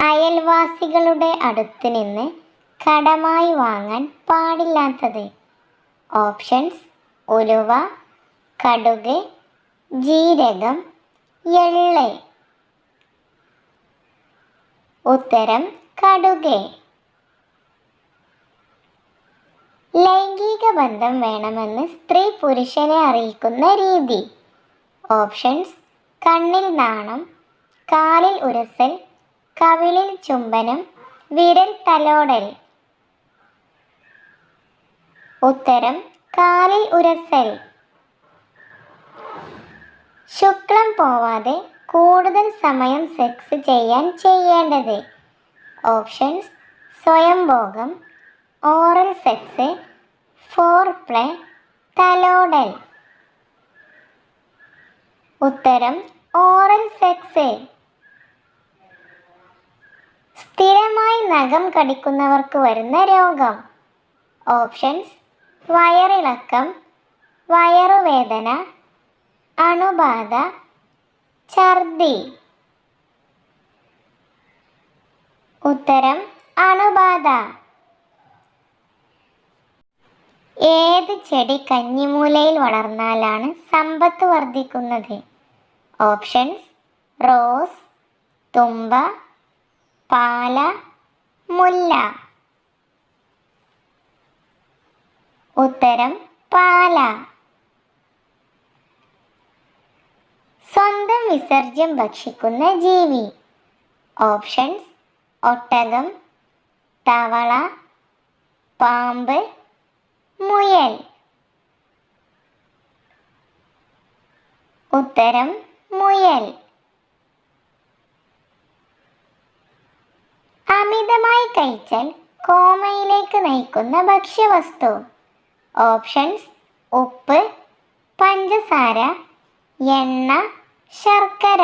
അയൽവാസികളുടെ അടുത്ത് നിന്ന് കടമായി വാങ്ങാൻ പാടില്ലാത്തത്. ഓപ്ഷൻസ് ഉലുവ കടുക് ജീരകം എള്ള്. ഉത്തരം കടുക്. ലൈംഗിക ബന്ധം വേണമെന്ന് സ്ത്രീ പുരുഷനെ അറിയിക്കുന്ന രീതി. ഓപ്ഷൻസ് കണ്ണിൽ നാണം കാലിൽ ഉരസൽ കവിളിൽ ചുംബനം വിരൽ തലോടൽ. ഉത്തരം കാലിൽ ഉരസൽ. ശുക്ലം പോവാതെ കൂടുതൽ സമയം സെക്സ് ചെയ്യാൻ ചെയ്യേണ്ടത്. ഓപ്ഷൻസ് സ്വയംഭോഗം ഓറൽ സെക്സ് ഫോർ പ്ലേ തലോടൽ. ഉത്തരം ഓറൽ സെക്സ് സ്ഥിരമായി നഖം കടിക്കുന്നവർക്ക് വരുന്ന രോഗം. ഓപ്ഷൻസ് വയറിളക്കം വയറുവേദന അണുബാധ ഛർദി. ഉത്തരം അണുബാധ. ഏത് ചെടി കഞ്ഞിമൂലയിൽ വളർന്നാലാണ് സമ്പത്ത് വർദ്ധിക്കുന്നത്? ഓപ്ഷൻസ് റോസ് തുമ്പ പാല മുല്ല. ഉത്തരം പാല. സ്വന്തം വിസർജ്യം ഭക്ഷിക്കുന്ന ജീവി. ഓപ്ഷൻസ് ഒട്ടകം തവള പാമ്പ് മുയൽ. ഉത്തരം മുയൽ. അമിതമായി കഴിച്ചാൽ കോമയിലേക്ക് നയിക്കുന്ന ഭക്ഷ്യവസ്തു. ഓപ്ഷൻസ് ഉപ്പ് പഞ്ചസാര എണ്ണ ശർക്കര.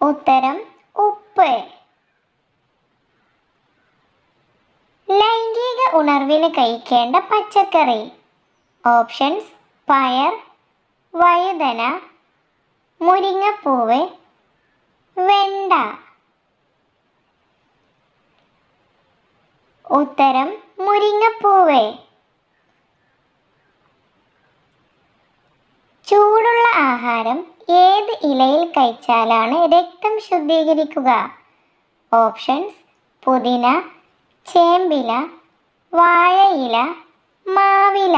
ഉത്തരം ഉപ്പ്. ലൈംഗിക ഉണർവിന് കഴിക്കേണ്ട പച്ചക്കറി. ഓപ്ഷൻസ് പയർ വഴുതന മുരിങ്ങപ്പൂവ് വെണ്ട. ഉത്തരം മുരിങ്ങപ്പൂവേ. ചൂടുള്ള ആഹാരം ഏത് ഇലയിൽ കഴിച്ചാലാണ് രക്തം ശുദ്ധീകരിക്കുക? ഓപ്ഷൻസ് പുതിന ചേമ്പില വാഴയില മാവില.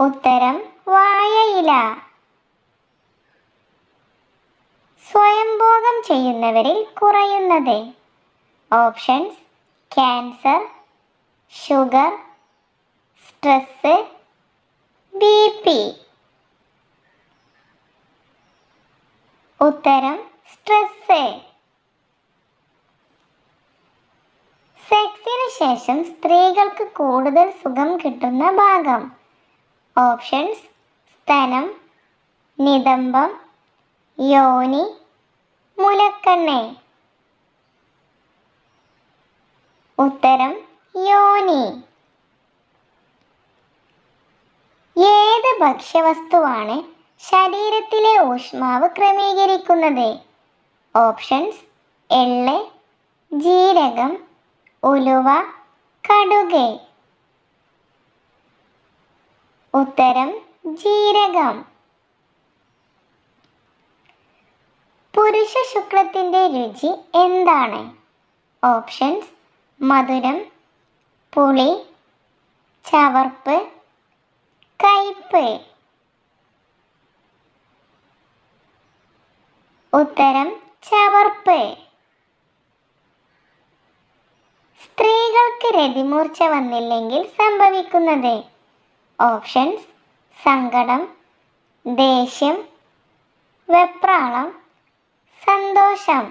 ഉത്തരം വാഴയില. സ്വയംഭോഗം ചെയ്യുന്നവരിൽ കുറയുന്നത്. Options cancer sugar stress B P. ഉത്തരം സ്ട്രെസ് സെക്സിന് ശേഷം സ്ത്രീകൾക്ക് കൂടുതൽ സുഖം കിട്ടുന്ന ഭാഗം. ഓപ്ഷൻസ് സ്തനം നിതംബം യോനി മുലക്കണ്ണെ. ഉത്തരം യോനി. ഏത് ഭക്ഷ്യവസ്തുവാണ് ശരീരത്തിലെ ഊഷ്മാവ് ക്രമീകരിക്കുന്നത്? ഓപ്ഷൻസ് എള്ള് ജീരകം ഉലുവ കടുക്. ഉത്തരം ജീരകം. പുരുഷ ശുക്ലത്തിന്റെ രുചി എന്താണ്? ഓപ്ഷൻസ് മധുരം പുളി ചവർപ്പ് കയ്പ് ഉത്തരം ചവർപ്പ്. സ്ത്രീകൾക്ക് രതിമൂർച്ച വന്നില്ലെങ്കിൽ സംഭവിക്കുന്നത് ഓപ്ഷൻസ് സങ്കടം ദേഷ്യം വെപ്രാളം സന്തോഷം.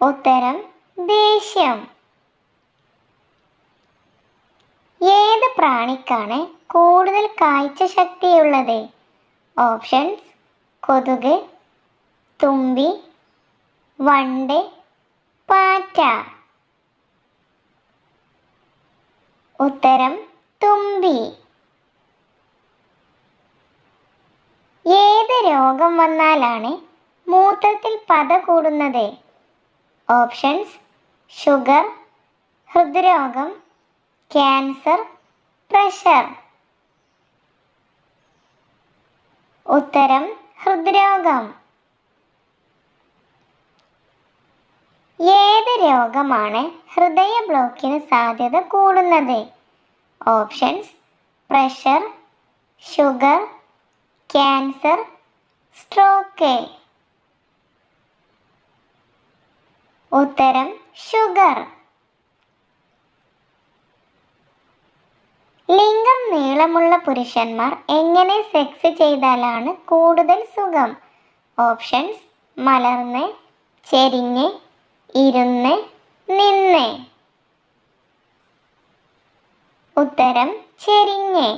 ഉത്തരം ദേഷ്യം. ഏത് പ്രാണിക്കാണ് കൂടുതൽ കാഴ്ച ശക്തിയുള്ളത്? ഓപ്ഷൻസ് കൊതുക് തുമ്പി വണ്ട് പാറ്റ. ഉത്തരം തുമ്പി. ഏത് രോഗം വന്നാലാണ് മൂത്രത്തിൽ പത കൂടുന്നത്? ഓപ്ഷൻസ് ഷുഗർ ഹൃദ്രോഗം ക്യാൻസർ പ്രഷർ. ഉത്തരം ഹൃദ്രോഗം. ഏത് രോഗമാണ് ഹൃദയ ബ്ലോക്കിന് സാധ്യത കൂടുന്നത്? Options pressure sugar cancer stroke. ഉത്തരം ഷുഗർ ലിംഗം നീളമുള്ള പുരുഷന്മാർ എങ്ങനെ സെക്സ് ചെയ്താലാണ് കൂടുതൽ സുഖം? ഓപ്ഷൻസ് മലർന്ന് ചെരിഞ്ഞ് ഇരുന്ന് നിന്ന്. ഉത്തരം ചെരിഞ്ഞ്.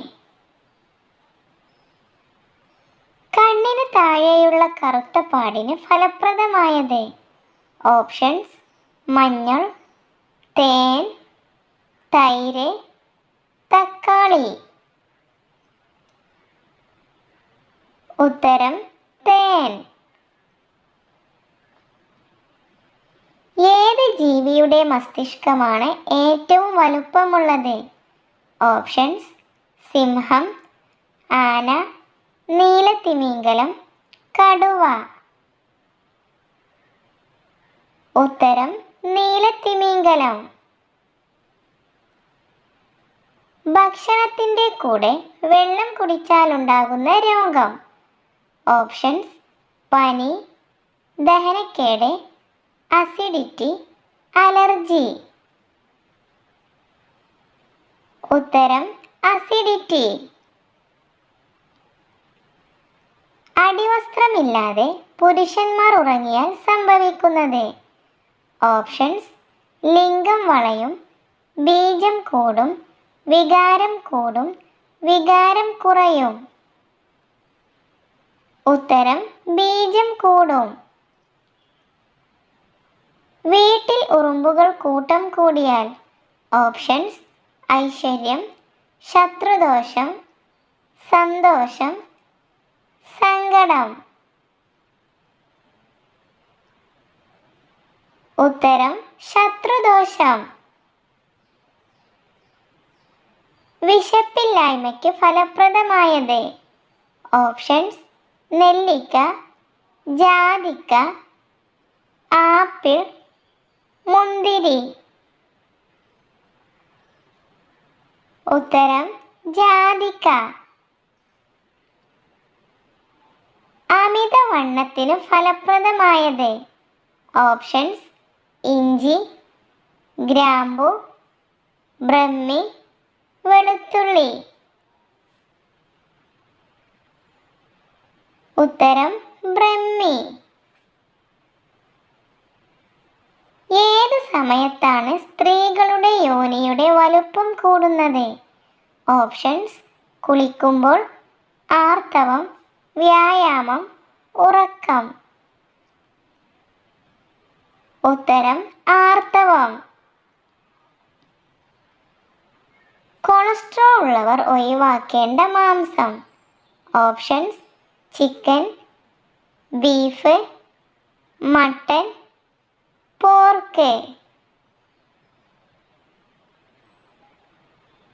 കണ്ണിന് താഴെയുള്ള കറുത്ത പാടിന് ഫലപ്രദമായത്? ഓപ്ഷൻസ് മഞ്ഞൾ തേൻ തൈര് തക്കാളി. ഉത്തരം തേൻ. ഏത് ജീവിയുടെ മസ്തിഷ്കമാണ് ഏറ്റവും വലുപ്പമുള്ളത്? ഓപ്ഷൻസ് സിംഹം ആന നീലത്തിമിംഗലം കടുവ. ഉത്തരം നീലത്തിമിംഗലം. ഭക്ഷണത്തിന്റെ കൂടെ വെള്ളം കുടിച്ചാലുണ്ടാകുന്ന രോഗം. ഓപ്ഷൻസ് പനി ദഹനക്കേട് അസിഡിറ്റി അലർജി. ഉത്തരം അസിഡിറ്റി. അടിവസ്ത്രമില്ലാതെ പുരുഷന്മാർ ഉറങ്ങിയാൽ സംഭവിക്കുന്നത് ഓപ്ഷൻസ് ലിംഗം വളയും ബീജം കൂടും വികാരം കൂടും വികാരം കുറയും. ഉത്തരം ബീജം കൂടും. വീട്ടിൽ ഉറുമ്പുകൾ കൂട്ടം കൂടിയാൽ ഓപ്ഷൻസ് ഐശ്വര്യം ശത്രുദോഷം സന്തോഷം സങ്കടം. ഉത്തരം ശത്രുദോഷം. വിശപ്പില്ലായ്മയ്ക്ക് ഫലപ്രദമായത്. ഓപ്ഷൻസ് നെല്ലിക്ക ജാതിക്ക ആപ്പിൾ മുന്തിരി. ഉത്തരം ജാതിക്ക. അമിതവണ്ണത്തിന് ഫലപ്രദമായത്. ഓപ്ഷൻസ് ഇഞ്ചി ഗ്രാമ്പു ബ്രഹ്മി വെളുത്തുള്ളി. ഉത്തരം ബ്രഹ്മി. ഏത് സമയത്താണ് സ്ത്രീകളുടെ യോനിയുടെ വലുപ്പം കൂടുന്നത്? ഓപ്ഷൻസ് കുളിക്കുമ്പോൾ ആർത്തവം വ്യായാമം ഉറക്കം. ഉത്തരം ആർത്തവം. കൊളസ്ട്രോൾ ഉള്ളവർ ഒഴിവാക്കേണ്ട മാംസം. Options chicken beef mutton pork.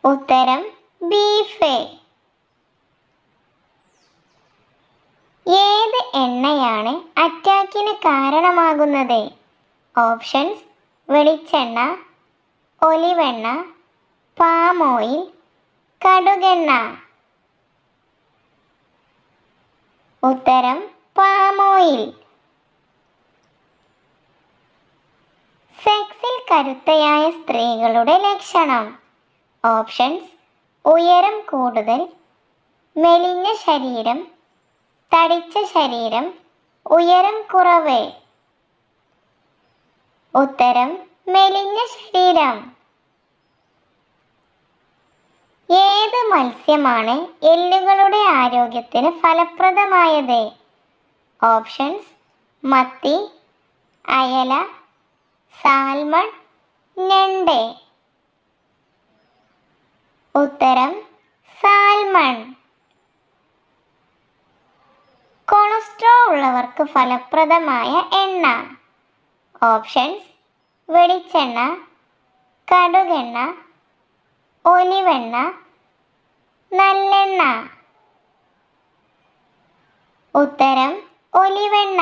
ഉത്തരം ബീഫ്. ഏത് എണ്ണയാണ് അറ്റാക്കിന് കാരണമാകുന്നത്? ഓപ്ഷൻസ് വെളിച്ചെണ്ണ ഒലിവെണ്ണ പാം ഓയിൽ കടുകെണ്ണ. ഉത്തരം പാം ഓയിൽ. സെക്സിൽ കരുത്തയായ സ്ത്രീകളുടെ ലക്ഷണം. ഓപ്ഷൻസ് ഉയരം കൂടുതൽ മെലിഞ്ഞ ശരീരം തടിച്ച ശരീരം ഉയരം കുറവ്. ഉത്തരം മെലിഞ്ഞ ശരീരം. ഏത് മത്സ്യമാണ് എല്ലുകളുടെ ആരോഗ്യത്തിന് ഫലപ്രദമായത്? ഓപ്ഷൻസ് മത്തി അയല സാൽമൺ ഞണ്ട്. ഉത്തരം സാൽമൺ. കൊളസ്ട്രോൾ ഉള്ളവർക്ക് ഫലപ്രദമായ എണ്ണ. ഓപ്ഷൻസ് വെളിച്ചെണ്ണ കടുകെണ്ണ ഒലിവെണ്ണ നല്ലെണ്ണ. ഉത്തരം ഒലിവെണ്ണ.